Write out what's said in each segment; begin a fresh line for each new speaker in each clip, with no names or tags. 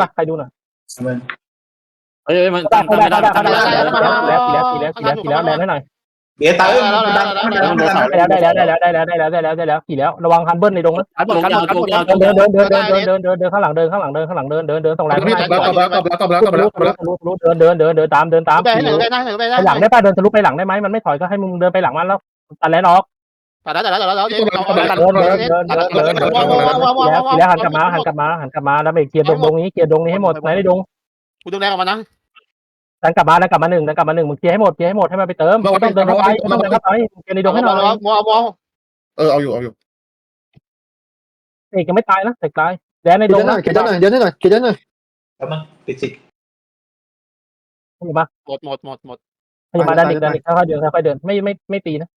ปะใครดูหน่อย
เฮ้ยมันทำไม่ได้ทำไม่ได้
แล้วแล้วแล้วแล้วแล้วแล้วหน่อย
เดี๋ยวตายแล้วแล้
วแล้วได้แล้วได้แล้วได้แล้วได้แล้วได้แล้วได้แล้วขี่แล้วระวังคันเบิ้ลในดงนะ
คันเบิ้ลคันเบิ้ลคัน
เบิ้ลเดินเดินเดินเดินเดินเดินข้างหลังเดินข้างหลังเดินข้างหลังเดินเดินเดินตรงไห
นไม่ได้กลับแล้วกลับแล้วกลับแล้วกลับแล้ว
กลับแล้วเดินเดินเดินเดินตามเดินตาม
ไปห
ลังได้ป่ะเดินทะลุไปหลังได้ไหมมันไม่ถอยก็ให้มึงเดินไปหลังมันแล้วตันแล้วล็อก
ตัดแล้วตัดแล้วตัดแล้วเดี๋ยว
เดินเดินเดินเดินเดินเดินแล้วแล้วหันกลับมาหันกลับมาหันกลับมาแล้วไปเคลียร์ดงดงนี้เคลียร์ดงนี้ให้หมดไหนได้ดง
กูดึงแรงออกมานะ
ดันกลับมาดันกลับมาหนึ่งดันกลับมาหนึ่งมึงเคลียร์ให้หมดเคลียร์ให้หมดให้มันไปเติมต้องเดินเข้าไปต้องเดินเข้าไปเคลียร์ในดงให้หน่อย
มองมอง
เออเอาอยู่เอาอยู่
เอกยังไม่ตายนะเอกตายแดนใน
เดี๋
ด
ยว
ง
หน่
นะ
อยเดี๋ยวหน่อยเดี๋ยวหน่อยเดี๋ยวหน่อย
แล้วมันติดสิ
อยู่มา
หมดหมดหมดหมด
อยู่มาดันอีกดันอีกค่อยๆเดินค่อยๆเดินไม่ไม่ไม่ตีนะ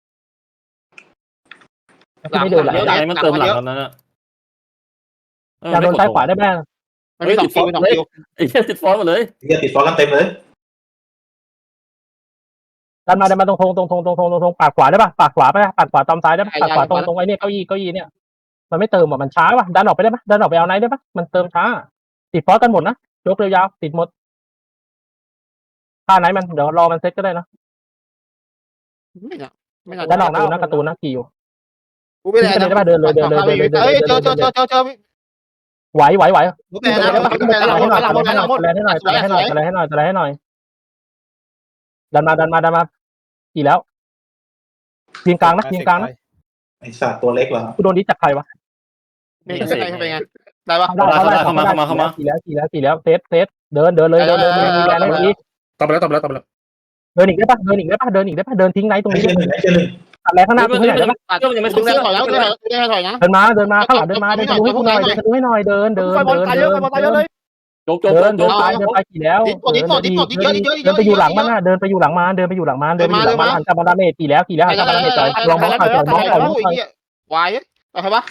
ไม่เดินหลัง
ใจมันเติมหลังตอนนั้นอะ
อย่าโดนซ้ายขวาได้ไหม
มันมีสองคิวสองคิว
ไอ้เหี้ยติดฟอนหมดเลย
เบียร์ติดฟอลกันเต็มเลย
ดันมาดันมาตรงทงตรงทงตรงทงตรงทงปากขวาได้ป่ะปากขวาไปปากขวาตอมซ้ายได้ป่ะปากขวาตรงตรงไอ้เนี่ยเก้าอี้เก้าอี้เนี่ยมันไม่เติมอะมันช้าป่ะดันออกไปได้ป่ะดันออกไปเอาไหนได้ป่ะมันเติมช้า ติดฟอสกันหมดนะยกเร็วยาวติดหมดค่าไหนมันเดี๋ยวรอมันเซ็ตก็ได้นะ
ไม่น่ะไม่น่า
ดันออกนะนะการ์ตูนนะกี่อยู่
กูไม่ได้
ได้ป่ะเดินเลยเดินเลยเดินเลยเดิน
เอ้ย
เลย
เจอเจอเจอเจอเจอ
ไหวไหวไหว
ลูกแรงนะลูกแรงนะ
ให้
หม
หน่
ด
อย
หมดหมดหมด
ให้หน่อยให้หน่อยให้หน่อยให้หน่อยให้หน่อยดันมาดันมาดันมากี่แล้วทีมกลางนะทีมกลางนะ
ไอ้สัตว์ตัวเล็กเหรอ
กูโดนดิจากใครวะ
ไม่ใช่เป็นไงได้ปะ
ได้กี่แล้วกี่แล้วกี่แล้วเซตเซตเดินเดินเลยเดินเดินมีแรงให้อีก
ตบแล้วตบแล้วตบแล้ว
เดินอีกได้ปะเดินอีกได้ปะเดินอีกได้ปะเดินทิ้งไหนตรง
ไอ้
นี้
เชี่ยหนึ่งไอ้เชี่ยหนึ่ง
ตัดแรงข้างหน้า
เฮ้ย
ตรง
มัน
ไหนได้ปะ
ก็ยังไม่
ดึ
ถึ
ง
ง
แร
เสื้
ง
อ
ถอยแล้วดึงแรงถอยนะ
เดินมาเดินมาข้างหลังเดินมาเดินทะลุให้กูหน่อยเดินทะลุให้หน่อยเดินเดิน
ไฟบอล
เดิน
ตายเย
เดิ
อะไฟบอลตายเยอะเลย
โจกโจก
นเดิน
โจ
เดิน
ก
ไปเดินไปกี่แล้วเดินไปอยู่หลังมันน่ะเดินไปอยู่หลังมันเดินไปอยู่หลังมันเดินไปอยู่หลังมันหันกลับมาดาเมจกี่แล้วกี่แล้วหันกลับมาดาเมจต่อยลองมองต่อยมองต่อยมองต่อยวา
ยอะไรปะ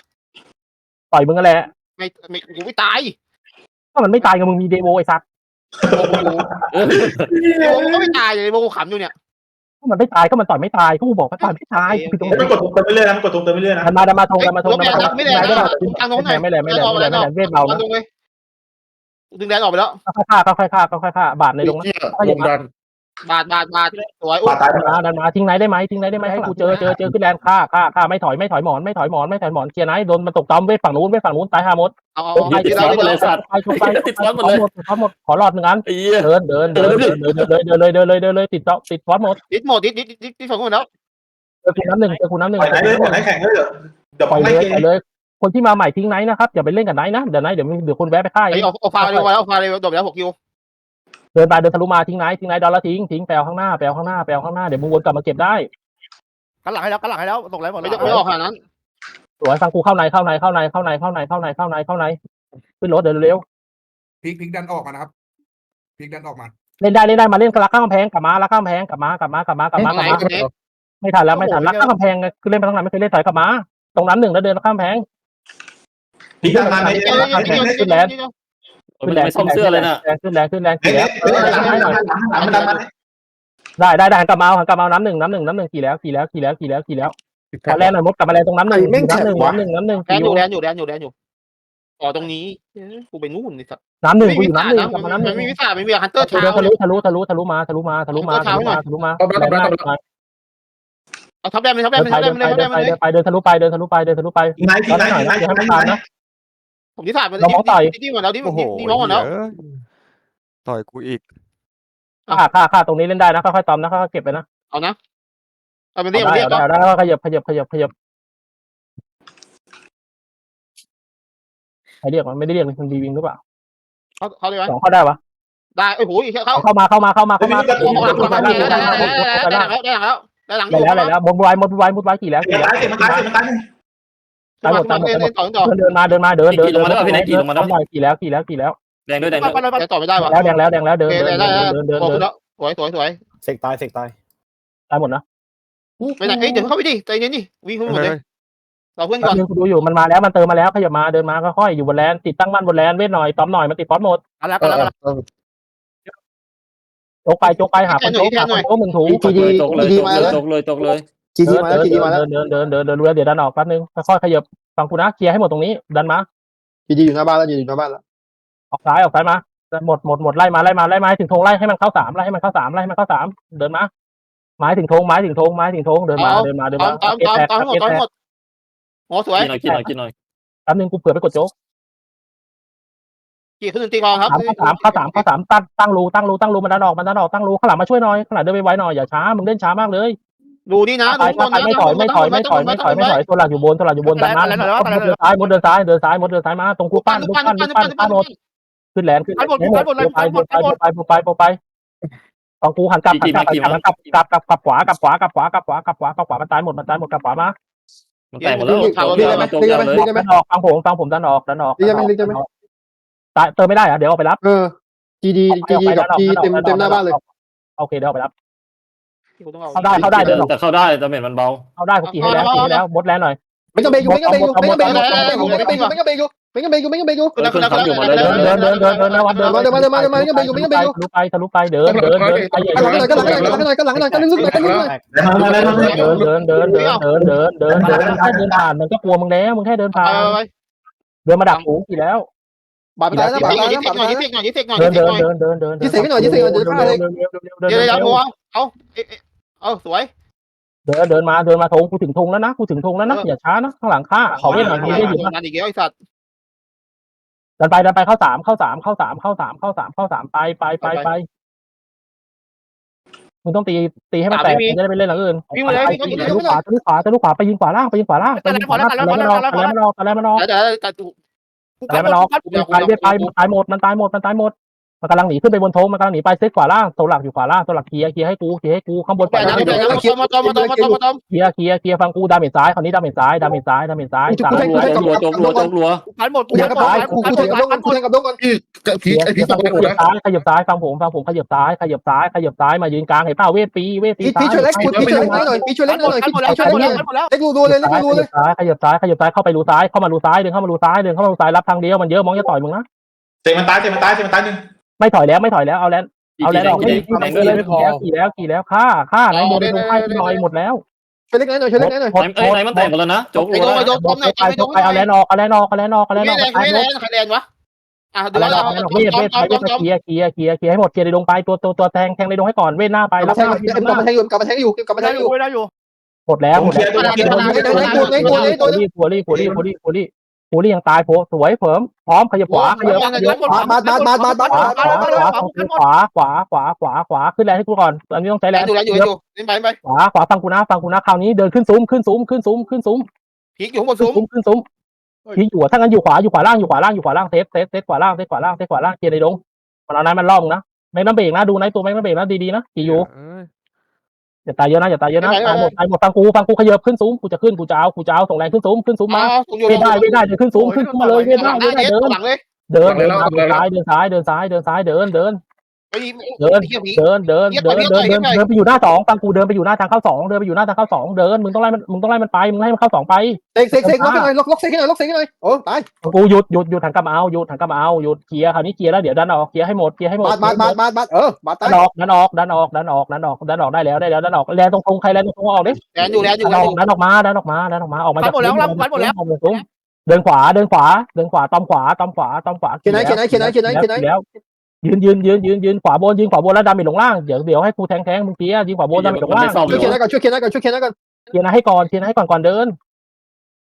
ต่อยมึงกันแหละ
ไม่ไม่กูไม่ตาย
ถ้ามันไม่ตายกับมึงมีเดโวไอ้สัตว์
กูก็ไม่ตายเลยกูขำอยู่เนี่ย
ถ้า มันไม่ตายก็มันต่อยไม่ตายก็กูบอกว่าต่อยไม่ตายคือตรงไหน
มันกดตุงเติมไปเรื่อยนะมันกดตุงเติมไปเรื่อยนะ
ดันมาดันมาทงดันมาทงดันมาทง
ไม่แรง
ไม่
นะ
ได้
ทางโน้นหน่อย
ไม่แรงไม่แรงไม่แรงไม่แรงเวทเบา
ลงเลยดึงแรงออกไปแล้ว
ค่อยฆ่าค่อยฆ่าค่อยฆ่าบาดใน
ไอ้
ลงนะ
เหี้ยลงดัน
บาดบาดบาดสวย
ปาตาย
ดันมาดันมาทิ้งไหนได้ไหมทิ้งไหนได้ไหมให้กูเจอเจอเจอขึ้นแรงฆ่าฆ่าฆ่าไม่ถอยไม่ถอยหมอนไม่ถอยหมอนไม่ถอยหมอนเคลียร์ไหนโดนมันตกตอมเวทฝั่งนู้นเวทฝั่งนู้นตายหาหมด
เอาเอา
ไป
ติดฟอนหมดเลยสัตว์
ไปชุบไปติดฟอสหมดเลยฟอสหมดขอหลอดหนึ่งอัน
ไอ้เหี้ย
เดินเดินเดินเดินเดินเดินเลยเดินเลยเดินเลยเดินเลยติดติดฟอสหมด
ดิดหมดดิดดิดดิดดิดฝั่งนู้นแล้ว
เจอคุณน้ำหนึ่งเจอคุณน้ำหนึ่ง
ปล่อยไหนเลยปล่อยไหนแข่งเลยเดี๋ยว
ปล่อย
ไม่
เลย
เก่ง
ปล่อยเลยคนที่มาใหม่ทิ้งไหนนะครับอย่าไปเล่นกับไหนนะเดี๋ยวไหนเดี๋ยวเดี๋ยวคนแวะไปฆ่า
ไอ้ออกออกฟาเร็วมาแล้วออกฟาเร็วจบแล้วหกคิว
เดินไปเดินทะลุมาทิ้งไหนทิ้งไหนดอลแล้วทิ้งทิ้งแปลข้างหน้าแปลข้างหน้าแปลข้างหน้าเดี๋ยวมึงวนกลับมาเก็บได้
กันหลังให้แล้วกันหลังให้แล้วตกแล้วหมด
ไม่
แล้ว
ไม่ออกขนาดนั้น
สวยฟังกูเข้าในเข้าในเข้าในเข้าในเข้าในเข้าในเข้าในเข้าในขึ้นรถเดินเร็ว
พลิกพลิกดันออกมานะครับพลิกดันออกมา
เล่นได้เล่นได้มาเล่นกระข้างกำแพงกลับมาละข้างกำแพงกลับมากลับมากลับมากลับมากลับมาไม่ทันแล้วไม่ทันละข้างกำแพงคือเล่นไปทางไหนไม่เคยเล่นถอยกลับมา ตรงนั้นหนึ่งแล้วเดินข้ามแพง
พีกันมาไม่
เดี๋ยว
ได้
เดี๋ยว
ไม่
เดี๋ยว
ได้
เดี๋ยวเดี๋ยว
ขึ้นแรง
ไม่ซ่อมเสื้อเลยนะ
ขึ้นแรงขึ้นแรง
เฮ้
กี่
ย
แล้ว
เฮ้ยหลังหลังหลังหลังมันดันมา
ได้ได้ได้หันกลับมาหันกลับมาน้ำหนึ่งน้ำหนึ่งน้ำหนึ่งกี่แล้วกี่แล้วกี่แล้วกี่แล้วกี่แล้วขอแรงหน่อยมดกลับมาแรงตรงน้ำหนึ่งน้ำหนึ่งน้ำหนึ่งน้ำหนึ่ง
แดนอยู่แดนอยู่แดนอยู่แดนอยู่อ๋อตรงนี้กูไปนู่นนี่สัตว์
น้ำหนึ่ง
ไม่
กูอ
มี
ยู่
สา
น้ำหนึ่ง
นะ
กลับมาน้ำหนึ่ง
ไม่มีสาไม่มีฮันเตอร์
ทะ
เช้า
ลุทะลุทะลุทะลุมาทะลุมาทะลุมาทะลุมาทะลุมาทะลุมา
เอาทับแดนไปทับแด
เดิ
น
น
ไป
ไป
ทับแด
เดิ
น
น
ไป
ไป
ทับแดนไป
เดินไปเดินไปเดินทะลุไปเดินทะลุไปเดินทะลุไป
ทีไหนที
ตอน
ไหน
นี้หน่อย
ทีไหน
นะอย่าให้
ที
มัน
ไหน
ตามนะ
ผมที่สามที่ที่หมดแล้วที่
โอ้โห
ที่มองหมดแล้ว
ต่อยกูอีก
ค่าค่าค่าตรงนี้เล่นได้นะค่อยๆตอมนะค่อยๆเก็บไปนะ
เอานะเอาเป็น
ได้
เรียกเรียก
ได้ได้ขยับขยับขยับขยับใครเรียกมันไม่ได้เรียกมันดีวิงหรือเปล่า
เขาเขาเลยไหม
สองเข้าได้ปะ
ได้โอ้โหเขา
เข้ามาเข้ามาเข้ามาเข้ามา
ได้หลังแล้วได้หลังแล้วได้หลัง
ได้แล้วได้แล้วบนไว้บนไว้บนไว้กี่แล้ว
เสีย
กี่แล้ว
ตายเสียมันตายเสียมันตาย
ตายหมดตายหมด
เล่นต่อต่อ
เดินมาเดินมาเดินเดินเดินหน่อยกี่แล้วกี่แล้วกี่แล้ว
แดงด้วยแดง
ไป
ด้วย
ไปต่อไม่ได้วะ
แล้วแดงแล้วแดงแล้วเดิน
โอเค
เดิน
ได้ได้
เดินเดิน
โอ้
เดิน
แล้วสวยสวยสวย
เสกตายเสกตาย
ตายหมดนะ
ไปไหนเอ้ยเดี๋ยวเข้าไปดิใจเย็นดิวิ่งเข้าหมดเลยเราเพื่อนก่อน
เดินดูอยู่มันมาแล้วมันเติมมาแล้วขยับมาเดินมาค่อยๆอยู่บนแลนติดตั้งมั่นบนแลนเวทหน่อยตอมหน่อยมันติดฟอสหมด
กันแล้ว
เอ
กัน
อ
แล้ว
เออ
โจกไปโจกไปหาคนโจกหาคนโจกหนึ่งถุง
จีดี
ตกเลย
จีดีมาแล้ว
ตกเลยตกเลย
จีดีมาแล้วจีดีมาแล้ว
เดินเดินเดินเดินเดินเดี๋ยวดันออกแป๊บนึงค่อยๆขยับฟังกูนะเคลียร์ให้หมดตรงนี้ ดันมา
จีดีอยู่หน้าบ้านแล้วจีดีอยู่หน้าบ้านแล้ว
ออกซ้ายออกซ้ายมาหมดหมดหมดไล่มาไล่มาไล่มาให้ถึงธงไล่ให้มันเข้าสามไล่ให้มันเข้าสามไล่ให้มันเข้าสามเดินมาไม้ถึงธงไม้ถึงธงไม้ถึงธงเดินมาเดินมาเดิน
ตอ
มาม
ตอม
เอ
ตอม
แตก
ตอมทั้งหมด
เอ
ตอม
แต
ทั้ง
ก
หมดโอ้สวย
กินหน่อยกินหน่อยกินหน่อย
แป๊บนึงกูเผื่อไปกดโจ๊ก
กี่ขึ้นหนึ่งตีกองครับ
สามข้าสามข้าสามข้าสามตั้งตั้งรูตั้งรูตั้งรูมันดันออกมันดันออกตั้งรูข้างหลังมาช่วยหน่อยข้างหลังเดินไปไวหน่อยอย่าช้ามึงเล่นช้ามากเลย
ดูนี่นะ
ไปไปไม่ถอยไม่ถอยไม่ถอยไม่ถอยไม่ถอยตัวหลักอยู่บนตัวหลักอยู่บนดันมาเดินซ้ายมดเดินซ้ายเดินซ้ายมดเดินซ้ายมาตรงกูปั้น
ลู
กู
กปั้น
ปั้น
ลู
ลู
ก
ก
ปั้
ปั้
น
น
ลูกปั้นลูกปั้น
ปั้นหมดขึ้นแลนขึ้นไปไปไปไปไปไปของกูหันกลับหันกลับหันกลับกลับกลับกลับขวากลับขวากลับขวากลับขวากลับขวากลับขวามันตายหมดมันตายหมดกลับขวามา
มันแตกหมดแล้วโจ๊กยาวโจ๊กยาวเลย
ดันออกฟังผมฟังผมดันออกดันออกตายเติมไม่ได้อะเดี๋ยวเอาไปรับ
เออจีดีจีดีกับจีเต็มเต็มหน้าบ้านเลย
โอเคเดี๋ยวเอาไปรับ
กูต้องเอา
เข้าได้เข้าได้เดินออก
แต่เข้าได้แต่เม็ดมันเบา
เข้าได้กูกี่ให้แล้วกี่ให้แล้วมดแลนหน่อย
ไม่ก็เบรกอยู่ไม่ก็เบรกอยู่ไม่ก็เบรกอยู่ไม่ก็เบรกอยู่ไม่ก็เบรกอยู่ไม่ก็เบรกอยู่ไม่ก็เบรกอยู่
ขึ้นแล้วขึ้นแล้วขึ้นแล้ว
เดินเดินเดินเดินเดินนะวัดเดินทะลุไปทะลุไปเดินเดินเดินไปใหญ่
ก็หลังหน่อยก็หลังหน่อยก็หลังหน่อยก็หลังหน่อยก็ลึกหน่อยก็ลึกหน่อย
แล้วทำอะไรทำอะไร
เดินเดินเดินเดินเดินเดินเดินเดินแค่เดินผ่านมันก็กลัวมึงแล้วมึงแค่เดินผ่าน
ไปไป
เดินมาดักหูกี่แล้ว
บาดตายแล้ว
ไป
บาด
ยิ
ตาย
ง
แล้ว
ยิง
บาด
หน่อย
ตาย
ยิ
แล้ว
งหน่อยยิงหน่อยยิงหน่อย
เดินเดินเดินเดิน
ยี่สิบหน่อยยี่สิบหน่อยจะฆ่าเลย
เดี๋ยวเดี๋ยวกูเอาเอาสวย
เดินเดินมาเดินมาทงกูถึงทงแล้วนะกูถึงทงแล้วนะอย่าช้านะข้างหลังข้าขอเว้นหน่อยมึงได้อยู่นะ
งานอีกแล้วไอ้สัตว์
ดันไปดันไปเข้าสามเข้าสามเข้าสามเข้าสามเข้าสามเข้าสามไปไปไปไปมึงต้องตีตีให้มันแตกจะได้ไปเล่นหลังอื่นทะลุขวาทะลุขวาทะลุขวาไปยิงขวาล่างไปยิงขวาล่างไปยิงขวาล่างแล้วมันออกแล้วมันออกแล้วมันออก
เดี๋ยวเดี๋ยวแต่กู
แต่มันออกตายเวียดตายหมดตายหมดมันตายหมดมันตายหมด มันกำลังหนีขึ้นไปบนโถงมันกำลังหนีไปเซตขวาล่างโซหลักอยู่ขวาล่างโซหลักเคลียร์เคลียร์ให้กูเคลียร์ให้กูข้างบน
แต่
ฝ่าย
นะ
ล่าง
แต่นะมาตอมมาตอมมาตอมมาตอมมาตอม
เคลียร์เคลียร์เคลียร์ฟังกูดาเมจซ้ายคราวนี้ดาเมจซ้ายดาเมจซ้ายดาเมจซ้ายสาม
รัวโจ๊กรัวโจ๊กรัว
พันหมด
กูแทงกับดงกูแทงกับดงกูแทงกับดงก่อน
พี่พีไอพี
ข
สอง
ยับ
กูนะ
ซ้ายขยับซ้ายฟังผมฟังผมขยับซ้ายขยับซ้ายขยับซ้ายมายืนกลางเห็นเปล่าเวทปีเวทปี
พี่
ซ้าย
พี่ช่วยเล็กพี่ช่วยเล็กหน่อยพี่ช่วยเล็กหน่อยพี่
หมดแล้ว
ช่วย
หม
เล็
ด
กห
แล้ว
น่อย
หมดแล้ว
เล็กดูดูเลยเล็กดูเลย
ซ้ายขยับซ้ายขยับซ้ายเข้าไปรูซ้ายเข้ามารูซ้ายเดินเข้ามารูซ้ายเดินเข้ามารูซ้ายรับทางเดียวมันเยอะมองจะต่อยมึงนะ
เตะมันตายเตะมันตายเตะมันตายหนึ่ง
ไม่ถอยแล้วไม่ถอยแล้วเอาแล้ว
อีก
เอา
ที
แล้ว
ไหน
ออก
อีก
ไม่
ทีไหน
กี่แล้วกี่แล้วกี่แล้วฆ่าฆ่าไหนโดนตรงไฟลอยหมดแล้ว
ช่วยเล็กหน่อยช่วยเล็กหน่อย
หมด
เอ้ยไหนมันแตกหมดแล้วนะโจ๊ก
ไอ้
รัว
โดน
แล้ว
ไอ้โดน
ไปไปเอาแลนออกเอาแลนออกเอาแลนออกเอาแลนอ
ไม่
อก
แรงไม่แรงใครแรงวะอะดู
เอาแล
ว่าน
ออกเอาแลนออกเวทเวทเวทเคลียร์เคลียร์เคลียร์เคลียร์ให้หมดเคลียร์ในดงไปตัวตัวตัวแทงแทงในดงให้ก่อนเวทหน้าไป
กลั
แล้
บ
ว
มาแทงกลับมาแทงอยู่กลับมาแทงอยู่กลับมาแท
ได้
ง
อ
อยู่ยู่
ได้อยู่
หมดแล้วหมดแล้ว
ตัวนี้ตัวนี้ตัวนี้
ฟูรี่ฟูรี่ฟูรี่ฟูรี่ ปูลี่ยังตายโผสวยเผิมพร้อมขยับขวาขยับ
บัดบัดบัดบัดบัด
ขาขวาขวาขวาขวาขวาขวาขึ้นแรงให้กูก่อนอันนี้ต้องใช้แร
งอยู่แล้วอยู่อยู่ไปไป
ขวาขวาฟังกูนะฟังกูนะคราวนี้เดินขึ้นซูมขึ้นซูมขึ้นซูมขึ้นซูม
พีกอยู่ข้างบนซูม
ขึ้นซูมพีกอยู่ถ้างั้นอยู่ขวาอยู่ขวาล่างอยู่ขวาล่างอยู่ขวาล่างเซฟเซฟเซฟขวาล่างเซฟขวาล่างเซฟขวาล่างเกียร์ในดงตอนนั้นมันล่องนะแม็กน้ำเบรกนะดูในตัวแม็กน้ำเบรกนะดีๆนะกี่อยู่ อย่าตายเยอะนะอย่าตายเยอะนะตายหมดตายหมดฟังกูฟังกูขยับขึ้นซุ้มกูจะขึ้นกูจะเอากูจะเอาส่งแรงขึ้นซุ้มขึ้นซุ้ม
มา
มา
อยู่
เวทได้เวทได้เดินขึ้นซุ้มขึ้นมาเลยเวท
หลั
ได้
ง
เว
ได้
ทได้
เน็ต
เดิน
หลังเลย
เดินเดินซ้ายเดินซ้ายเดินซ้ายเดินซ้ายเดินซ้ายเดิน
ไป
เดิน
เฮียพี
เดินเดินเดินเดินเดินเดินไปอยู่หน้าสองฟังกูเดินไปอยู่หน้าทางเข้าสองเดินไปอยู่หน้าทางเข้าสองเดินมึงต้องไล่มันมึงต้องไล่มันไปมึงให้มันเข้าสองไป
เซ็กเซ็กเซ็กล็อกหน่อยล็อกล็อกเซ็กหน่อยล็อกเซ็กหน่อยโอ้ตาย
กูหยุดหยุดหยุดถังกำเอาหยุดถังกำเอาหยุดเคลียร์คราวนี้เคลียร์แล้วเดี๋ยวดันออกเคลียร์ให้หมดเคลียร์ให้หมด
บาดบาดบาดบาดบาดเออบาดตา
ดั
ย
นออกดันออกดันออกดันออกดันออกดันออกได้แล้วได้แล้วดันออกแรงตรงตรงใครแรงตรงตรงออกดิ
แรงอยู่แรงอยู่
ดัน
แร
อง
อ
อก
ยู่
ดันออกมาดันออกมาดันออกมาออกมาจาก
หมดแล้วหมดแล้ว
ออกจากซุ้มเดินขวาเดินขวาเดินขวาตอมขวาตอมขวาตอมขวา
เขียนไหนเขียนไหนเขียนไหนเขียนไหนเขียนไหน
แล้ว ยืนยืนยืนยืนยืนขวาบนยืนขวาบนแล้วดาเมจลงล่างเดี๋ยวเดี๋ยวให้กูแทงแทงมึงเคลียร์ยืนขวาบนดาเมจลงล่าง
ช่วยเขียนไหนก่อนช่วยเขียนไหนก่อนช่วยเขียนไหนก่อน
เคลียร์นะให้ก่อนเคลียร์นะให้ก่อนก่อนเดิน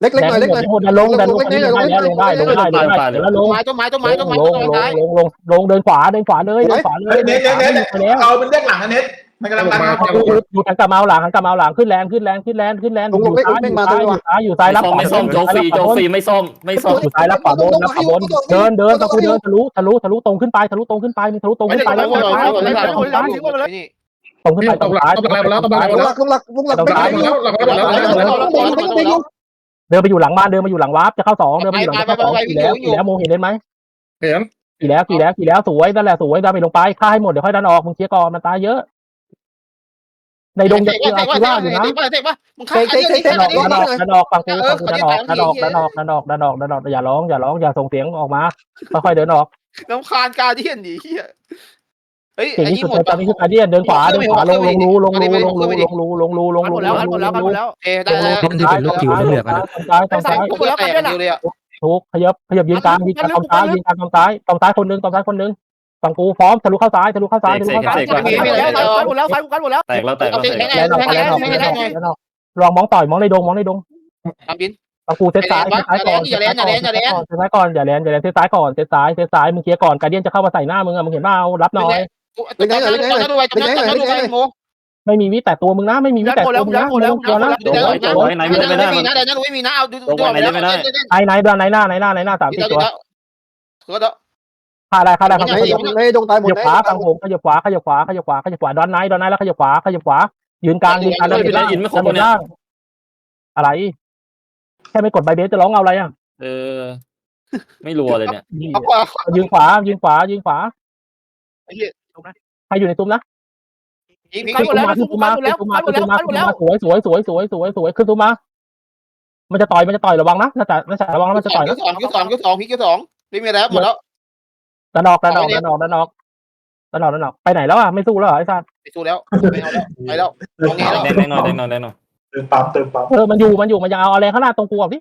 เล็กเล็กหน่อยเล็กหน่อย
หมดดันลงดันลงดันลงได้ลงได้ลงได้ลงได้แล้วลง
ไม้ต้นไม้ต้นไม้ต้นไม้
ล
ต้
ง
น
ลง
ไม้
ลงลงลงเดินขวาเดินขวาเลยเดินขวาเลย
เฮ้ยเน็ตเน็ตเน็ต
ไปแล้ว
เอามันแยกหลังนะเน็ต มันกำลังดันมา
อยู่ทางกำเอาหลังทางกำเอาหลังขึ้นแรงขึ้นแรงขึ้นแรงขึ้นแรงอยู่ซ้ายอยู่ซ้ายอยู่ซ้ายอยู่ซ้ายรับ
ซ่อมไม่ซ่อมโจ๊กฟรีโจ๊กฟรีไม่ซ่อมไม่ซ่อม
อยู่ซ้ายรับขวาบนรับขวาบนเดินเดินตะกูเดินทะลุทะลุทะลุตรงขึ้นไปทะลุตรงขึ้นไปมีทะลุตรงขึ้นไปแล้วตรงขึ้นไปตรงขึ้นไป
ลงหลักลงหลัก
ตรงซ้าย
ลงหลักลงหลักลงหลักไม่ไม่ไม่
เดินไปอยู่หลังบ้านเดินมาอยู่หลังวาร์ปจะเข้าสองเดินไปอยู่หลังเข้าสองกี่แล้วกี่แล้วโมเห็นเล่นไหม
เห็น
กี่แล้วกี่แล้วกี่แล้วสวยนั่นแหละสวยดาไปลงไปฆ่าให้หมดเดี๋ยวค่อยดันออกมึงเคลียร์ก่อนมันตายเยอะ ในดงจะคืออาคิล่าอยู่นะ
เตะเตะป่ะมึงฆ่า
เซ็กเซ็กเซ็ก
ดันออกดันออกฟังกูฟังกูดันออกดันออกดันออกดันออกดันออกดันออกอย่าร้องอย่าร้องอย่าส่งเสียงออกมาค่อยๆเดินออก
น้ำคานการเดียนดิเฮียเฮ้ย
เก่ง
ไอ้
ที่
นี่
สุด
หมด
ตอนนี้คือคาเดียนเดินขวาเดินขวาลงลงรูลงรูลงรูลงรูลงรูลง
หม
รู
ดแล้วหมดแล้วหมดแล้ว
เอได้แล้ว
ซ้ายซ้ายซ้ายซ้าย
กูแตกอยู่เลยอะ
ทุกขยับขยับยืนกลางยืนกลางตอมซ้ายยืนกลางตอมซ้ายตอมซ้ายคนหนึงตอมซ้ายคนหนึง ฝั่งกูพร้อมทะลุเข้าซ้ายทะลุเข้าซ้ายทะลุเข้าซ้าย
ซ้ายหมดแล้วซ้ายหมดแล้ว
แตกแล้วแตกแล้วแตก
แลนออกแลนออกแลนออกแลนออกลองมองต่อยมองในดงมองในดง
ทำบิน
ฝั่งกูเซตซ้ายเซตซ้ายก่อนเซตซ้ายก่อนอย่าแลนอย่าแลนเซตซ้ายก่อนเซตซ้ายเซตซ้ายมึงเคลียร์ก่อนการเดียนจะเข้ามาใส่หน้ามึงอะมึงเห็นเปล่ารับหน่อย
จับจับจับดูไว้จับจับดูไว้โม
ไม่มีวิแต่ตัวมึงนะไม่มีวิแต่ตัวมึงนะมึงต้องกลัวนะ
เดี๋ยวเดี๋ยวไหนไม่มีนะเดี๋ยวนั้นไม่มีนะเอาดูดู
ไอ้ไหนไหนหน้าไหนหน้าไหนหน้าสาม
ดี
สี่
แล้ว
ตัว
ก็เด้อ
ฆ่าได้ฆ่าได้ครับ
ไอ้
ขยับ
ไอ้ดงตายหม
ข
ด
ยับขวาฟังผมขยับขวาขยับขวาขยับขวาขยับขวาดอนไนท์ดอนไนท์แล้วขยับขวาขยับขวายืนกลางยืนกลางแล้วล่างแล้วล่างอะไร แค่ไม่กดใบเบสจะร้องเอาอะไรอะ
เออ ไม่รัวเลยเนี่ย
เอากว่า
ยืนขวายืนขวายืนขวา
ไอ้เหี้ย
ใครอยู่ในตุ้มนะ
ยิงพิง
ขึ้นตุ้มมาขึ้นตุ้มมาขึ้นตุ้มมาขึ้นตุ้มมาขึ้นตุ้มมาสวยสวยสวยสวยสวยสวยขึ้นตุ้มมามันจะต่อยมันจะต่อยระวังนะน่าจะน่าจะระวังนะมันจะต่อย
คิ
นะ
วสองคิวสองคิวสองพิงคิวสองไม่มีแล้วหมดแล้ว
ดันออกดันออกดันออกดันออกดันออกดันออกไปไหนแล้วอะไม่สู้แล้วเหรอไอ้สัส
ไปสู้แล้วไม่เอาแล้วไปแล้วตรงนี้แล้ว
แดงแดงหน่อยแดงหน่อยแดงหน่อย
เติมปั๊มเติมปั๊ม
เออมันอยู่มันอยู่มันยังเอาอะไรข้างหน้าตรงกูออกดิ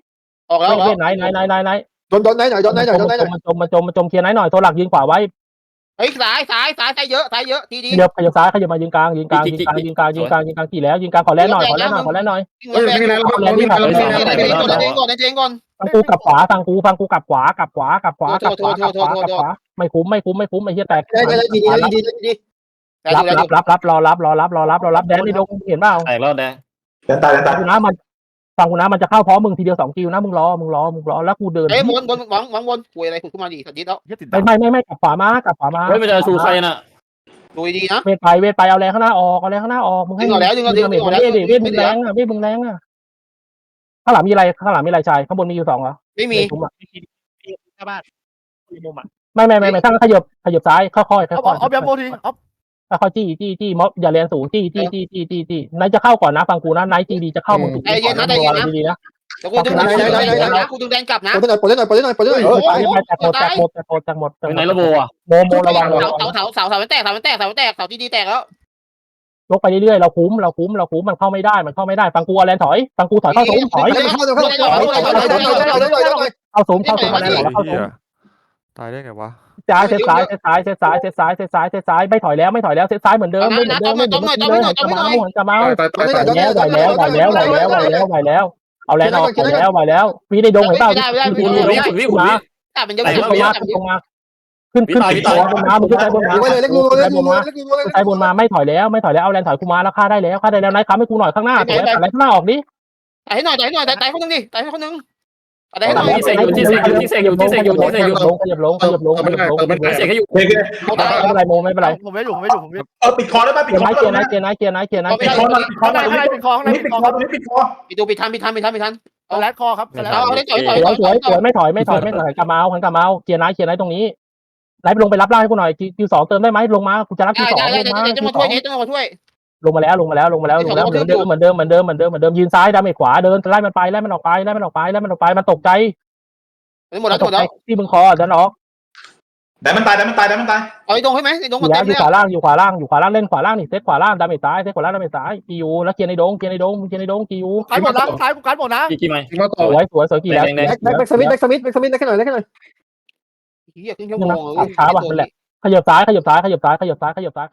ออกแล้ว
ไม่ไหนไหนไหนไหนไหน
โดนโดนไหนหน่อยโดนไหนหน่อยโดนไหนหน่อย
มันจมมันจมมันจมเคลียร์ไหนหน่อยตัวหลักยืนขวาไว้
เฮ้ยสายสายสายสายเยอะสายเยอะทีดี
ขยับขยับซ้ายขยับมายืนกลางยืนกลางยืนกลางยืนกลางยืนกลางยืนกลางกี่แล้วยืนกลางขอแลนหน่อยขอแลนหน่อยขอแลนหน่อย
เฮ้ยไม่แล้วไม่แล้วไม่แล้วไม่แล้ว
ก่อนเจงก่อนเจงก่อน
ฟังกูกลับขวาฟังกูฟังกูกลับขวากลับขวากลับขวากลับขวากลับขวากลับขวา ไม่คุ้มไม่คุ้มไม่คุ้มไอ้เหี้ยแตก
ได้ได้ได้ดีดีดีดี
รับรับรับรับรอรับรอรับรอรับรอรับแดนนี่ดงเห็นเปล่า
แตกแล้วแดง
เดินตายเดิน
ฟั
ตางย
กูนะมันฟังกูนะมันจะเข้าพร้อมมึงทีเดียวสองกิวนะมึงรอมึงรอมึงรอแล้วกูเดิน
เอ้ยบนบนหวังหวังบนคุยอะไรคุยขึ้นมาดีสัตว์ดิแล้ว
ไม่ไม่ไม่ไม่กลับขวามากลับขวามา
เฮ้ยไม่จะชูใครน่ะ
ดูดีนะ
เวทไปเวทไปเอาแรงข้างหน้าออกเอาแรงข้างหน้าออกมึงให้
ดึงเอาแล้วดึงเอา
เว
ดึง
ท
เอาแล้ว
เวทเวทมึงแรงอะเวทมึงแรงอะข้างหลังมีอะไรข้างหลังมีอะไรชายข้างบนมีอยู่สองเหรอ
ไม่มี
ผมอะ ไม่ไม่ไม่ไม่ตั้งขยับขยับซ้ายค่อยๆค่อยๆ
เอา
ค่อย
เอาแบบโมทีเอา
ๆค่อยๆจี้จี้จี้ม็อบอย่าแรงสูงจี้จี้จี้จี้จี้จี้นายจะเข้าก่อนนะฟังกูนะนายจีดีจะเข้ามึงถูกดีนะ ดีนะ
เดี๋ยวกูดึงกูดึงแดงกลับนะ
ปลดหน่อยปลดหน่อยปลดหน่อยปลดหน่อย
เออไปไปแตกหมดแตกหมดแตกหมดแตกหมด
ไปไหนระโบอะ
โมโมระวัง
เสาเสาเสาเสาเสามันแตกเสามันแตกเสามันแตกเสาที่ดีแตกแล้ว
ยกไปเรื่อยๆเราคุ้มเราคุ้มเราคุ้มมันเข้าไม่ได้มันเข้าไม่ได้ฟังกูเอาแลนถอยฟังกูถอยเข้าสูงถอย
เข้าเข้าเข้าเข้าเข้า
เข้าสูงเข้าสูงมาแลนถอยเข้าสูง
ตายได้ไงวะ
ซ้ายเซตซ้ายเซตซ้ายเซตซ้ายเซตซ้ายเซตซ้ายเซตซ้ายไม่ถอยแล้วไม่ถอยแล้วเซตซ้ายเหมือนเดิมไม่เหมือนเดิมไม่เหมือนเดิมจะเมาจะเมา
ตายตาย
ไหว
ตาย
แล้วไหวแล้วไหวแล้วไหวแล้วไหวแล้วไหวแล้ว เอาแลนออกไหวแล้วไหวแล้ววีในดงเห็นเปล่าวีในดงขึ้นมา
แต่มันยัง
ขึ้น
ไม่
มา
ได้
ขึ้นมาขึ้นขึ้นบนมามึงขึ้นไปบนมา
อยู่ไปเลยเล็กงู
ขึ้น
เล็
ไป
ก
บ
งู
นมา
เล็กงูเล็ก
ขึ้นไปบนมาไม่ถอยแล้วไม่ถอยแล้วเอาแลนถอยกูมาแล้วฆ่าได้แล้วฆ่าได้แล้วนายค้ำให้กูหน่อยข้างหน้าตัวอะไรข้างหน้าออกดิ
ตายให้หน่อยตายให้หน่อยตายตายคนนึง ดิตายให้คนนึงตายให้หน่อย
ขยับลงขยับลงขยับลงขยับลงขยับลง
ไม่เสกให้อยู่
เฮ้ย
เขาตาย
ไม่เป็นไรโมไม่เป็นไร
ผมไม่อยู่ผมไม่อยู่ผมไม่
เออปิดคอได้ป่ะปิ
เกี
ด
ยร์
คอ
ไนเกียร์ไนเกียร์ไนเกียร์ไนเกียร์ไน
ปิดคอมันปิดคอ
ข้างใน
มัน
ข้างในเป็นคอข้างใน
นี่
เป็
ปิ
น
ด
ค
ค
อ
อตรงนี้ปิดคอ
ปิดดูปิดทันปิดทันปิดทันปิดทัน
แรดคอครับ
เอาเอาได้จ่อย
ส
จ่อย
วยส
จ่
ว
อยย
สวยไม่ถอยไม่ถอยไม่ถอยกลับมาเอาขันกลับมาเอาเกียร์ไนเกียร์ไนตรงนี้ไนไปลงไปรับล่างให้กูหน่อยคิวสองเติมได้ไหมลงมากูจะรับคิ
ได้
วสอง
ได้
ลง
ได้
มา
จะ
คิว
มา
ส
ช่
อ
วย
ง
นี้จะมาช่วย
ลงมาแล้วลงมาแล้วลงมาแล้วลงมาแล้วเหมือนเดิมเหมือนเดิมเหมือนเดิมเหมือนเดิมเหมือนเดิมยืนซ้ายดาเมจขวาเดินไล่มันไปไล่มันออกไปไล่มันออกไปไล่มันออกไปมันตกใจ
หมดแล้ว
ต
หม
ก
ด
ใจ
แล้ว
ที่มึงคอดันออก
ได้มันตายได้มันตายได้มันตาย
เอาไอ้ตรงให้ไหมไอ้ตรง
อ
หมด
ยู่แล้
เต็
ว
ม
อยู่
แล้ว
ขวาล่างอยู่ขวาล่างอยู่ขวาล่างเล่นขวาล่างนี่เซตขวาล่างดาเมจซ้ายเซตขวาล่างดาเมจซ้ายกิวแล้วเกียร์ในดงเกียร์ในดงเกียร์ในดงกิว
การหมดนะซ้ายกูการหมดนะ
กี่กี่ไหม
มา
ส
ต่อ
วยสวยสวยกี่แล้ว
แดงแดง
แบ็คแบ็คสมิธแบ็คสมิธแบ็คสมิธได้แค่หน่อยได้แค่หน่อย
เฮียครึ่งชั่วโมง
ขยับซ้ายขยับซ้ายขยับซ้ายขยับซ้ายขยับซ้าย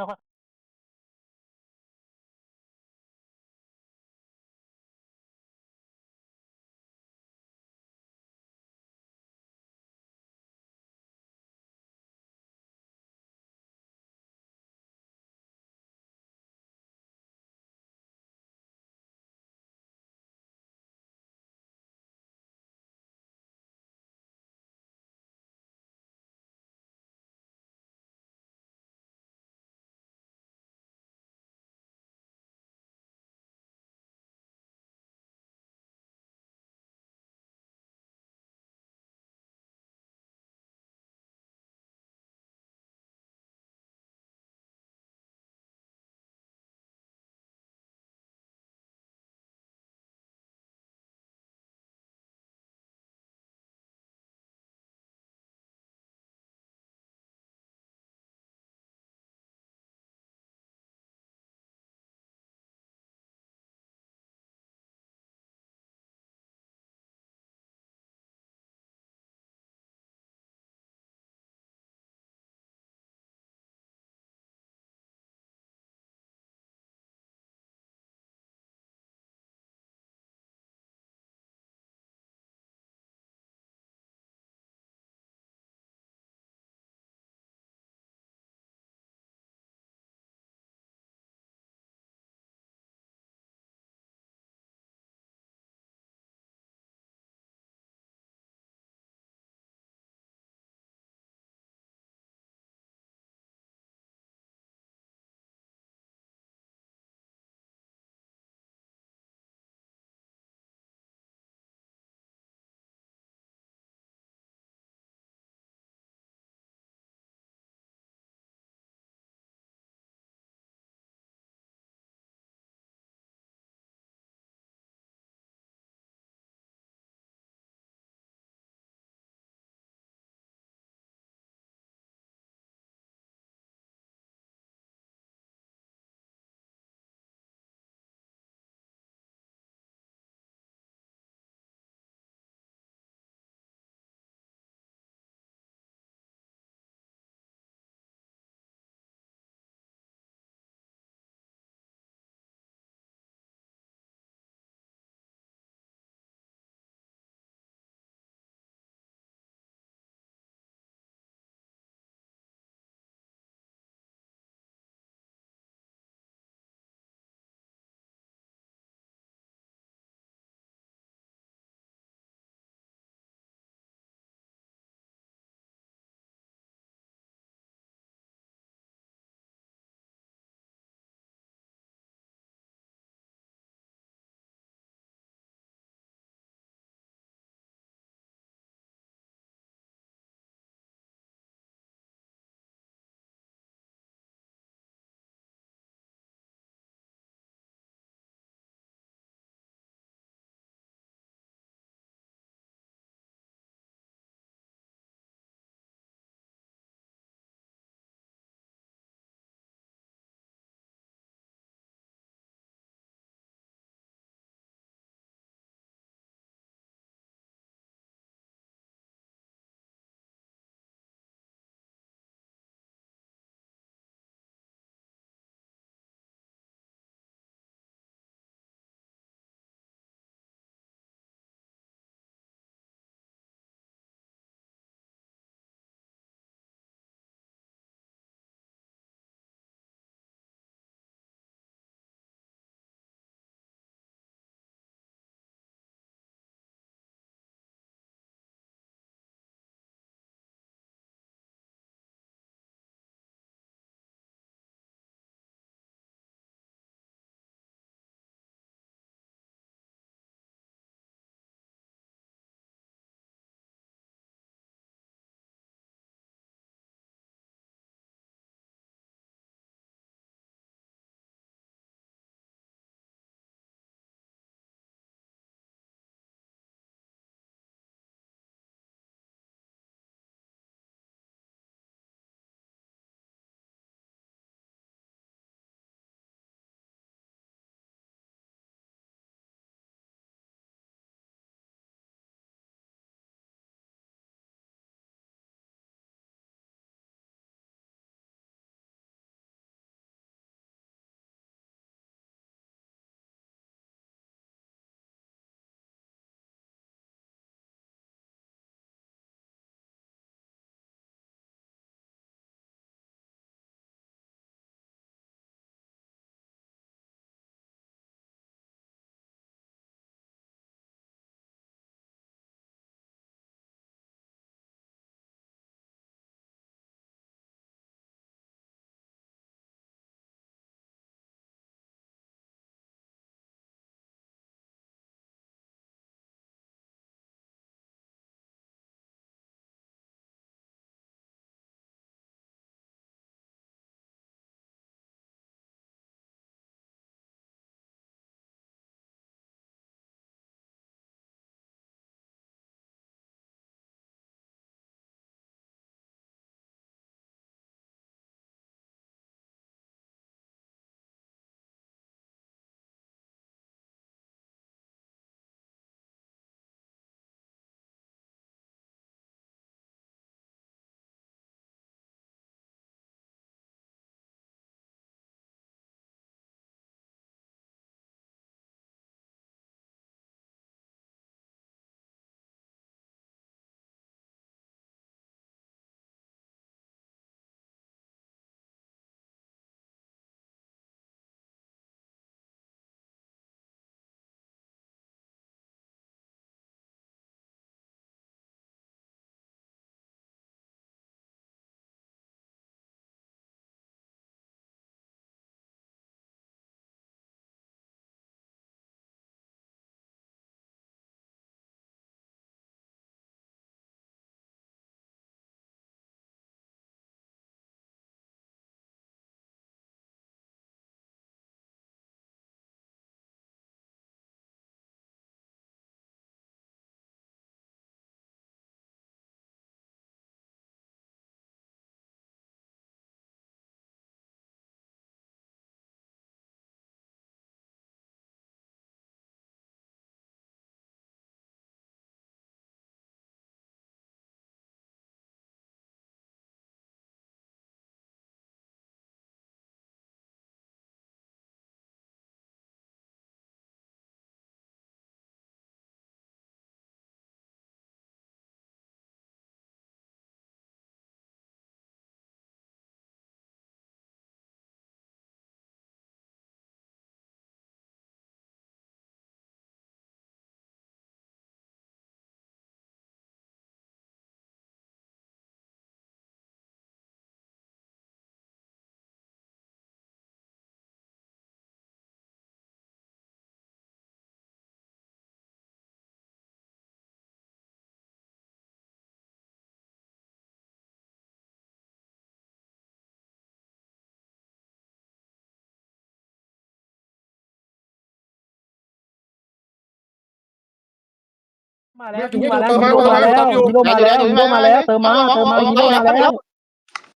มาแล้วฮีโร่มาแล้วฮีโร่มาแล้วฮีโร่มาแล้วฮีโร่มาแล้ว เติมมาเติมมาฮีโร่มาแล้ว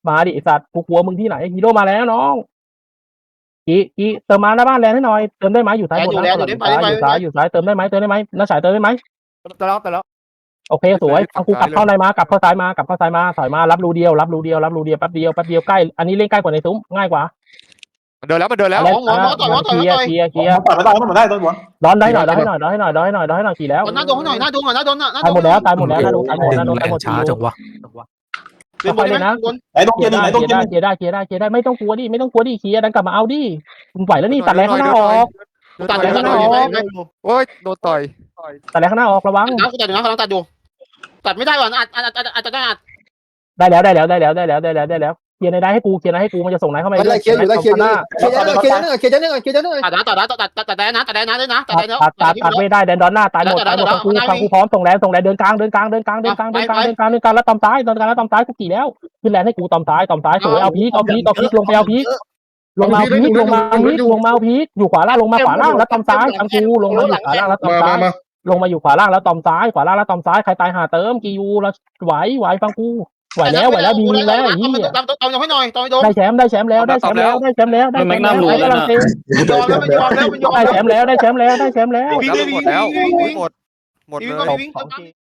มาดิไอ้สัตว์กูกลัวมึงที่ไหนฮีโร่มาแล้วน้องกีกีเติมมาหน้าบ้านแลนให้หน่อยเติมได้ไหมอยู่ซ้ายบนนะอยู่ซ้ายอยู่ซ้ายอยู่ซ้ายเติมได้ไหมเติมได้ไหมน้าสายเติมได้ไหม
แต่แล้วแต่แล้ว
โอเคสวยเอากูกลับเข้าในมากลับเข้าซ้ายมากลับเข้าซ้ายมาถอยมารับรูเดียวรับรูเดียวรับรูเดียวแป๊บเดียวแป๊บเดียวใกล้อันนี้เล่นใกล้กว่าในซุ้มง่ายกว่า
มันเดินแล้วมันเดินแล้ว
เเคลียร์เคลียร์เคลียร์
ต่อยไม่ได้ไม่ได้ต้นหัว
ร้อนได้หน่อยร้อนให้หน่อยร้อนให้หน่อยร้อนให้หน่อยร้อนให้หน่อยกี่แล้ว
หน้าโดนหน่อยหน้าโดนหน่อยหน้าโดนหน้า
ตายหมดแล้วตายหมดแล้วหน้าโดนตายหมดหน้าโดนตายหมด
ช้าจังวะ
เดินบนเลยนะบน
ไหนต้อง
เคลี
เกี
ย
ยร์
ร์
หนึ่ง
ได้
ไหนต้อง
เคลีย
เกีย
ร์
ร์ห
ได้
นึ่ง
เคลียร์ได้เคลียร์ได้ไม่ต้องกลัวดิไม่ต้องกลัวดิเคลียร์ดันกลับมาเอาดิคุณไหวแล้วนี่ตัดแรงข้างหน้าออก
ตัดตัดตัด
โอ้ยโดนต่อย
ตัดแรงข้างหน้าออกระวัง
นะตัดอยู่นะกำลังตัดอยู่ตัดไม่ได้ก่อนอัดอัดอัดอัดได้อัด
ได้แล้วได้แล้วได้แล้วได้แล้วได้แล้วได้แล้ว เคลียร์ในได้ให้กูเคลียร์ในให้กูมันจะส่งไหนเข้ามา
ไม่ได้เคลียร์อยู่ได้เคลียร์อยู่เคลียร์หนึ่เคลียร์หนึ่งเคลียร์หนึ่งเคลียร์หนึ่ง
ตัดนะตัดนะตัดตัดตัดแดนนะตัดแดนนะด้วยนะตัดแด
น
แล้ว
ตัดตัดไม่ได้แดนดอนหน้าตายหมดตายหมดของกูของกูพร้อมส่งแรงส่งแรงเดินกลางเดินกลางเดินกลางเดินกลางเดินกลางเดินกลางเดินกลางแล้วตอมตายเดินกลางแล้วตอมตายกูกี่แล้วขึ้นแรงให้กูตอมตายตอมตายสวยเอาพีกเอาพีกเอาพีกลงไปเอาพีกลงมาพีกลงมาพีกลงมาพีกอยู่ขวาล่างลงมาขวาล่างแล้วตอมซ้ายทั้งกูลงมาอยู่ขวาล่างแล้วตอมซ้า
ย
ลงมาอยู่ขวาล่างแล้วตอมซ้ายขวาล่างแล้วตอมซ้ายใครตายหาเติมกีูแล้วไหวไหวฟังกู ไหวแล้วไหวแล้วดีแล้วไอ้เหี้ย
ตามตามยังให้หน่อยตามไปโดน
ได้แชมป์ได้แชมป์แล้วได้แชมป์แล้วได้แชมป์แล้วได้แชมป์แล้วไอ้กำลังเตะ
ยอมแล้วไม่ยอมแล้วไม่ยอม
ได้แชมป์แล้วได้แชมป์แล้วได้แชมป์แล้ว
หมดแล้วหมดแล้วหมดหมด
วิ่ง
เลย
วิ่งวิ่ง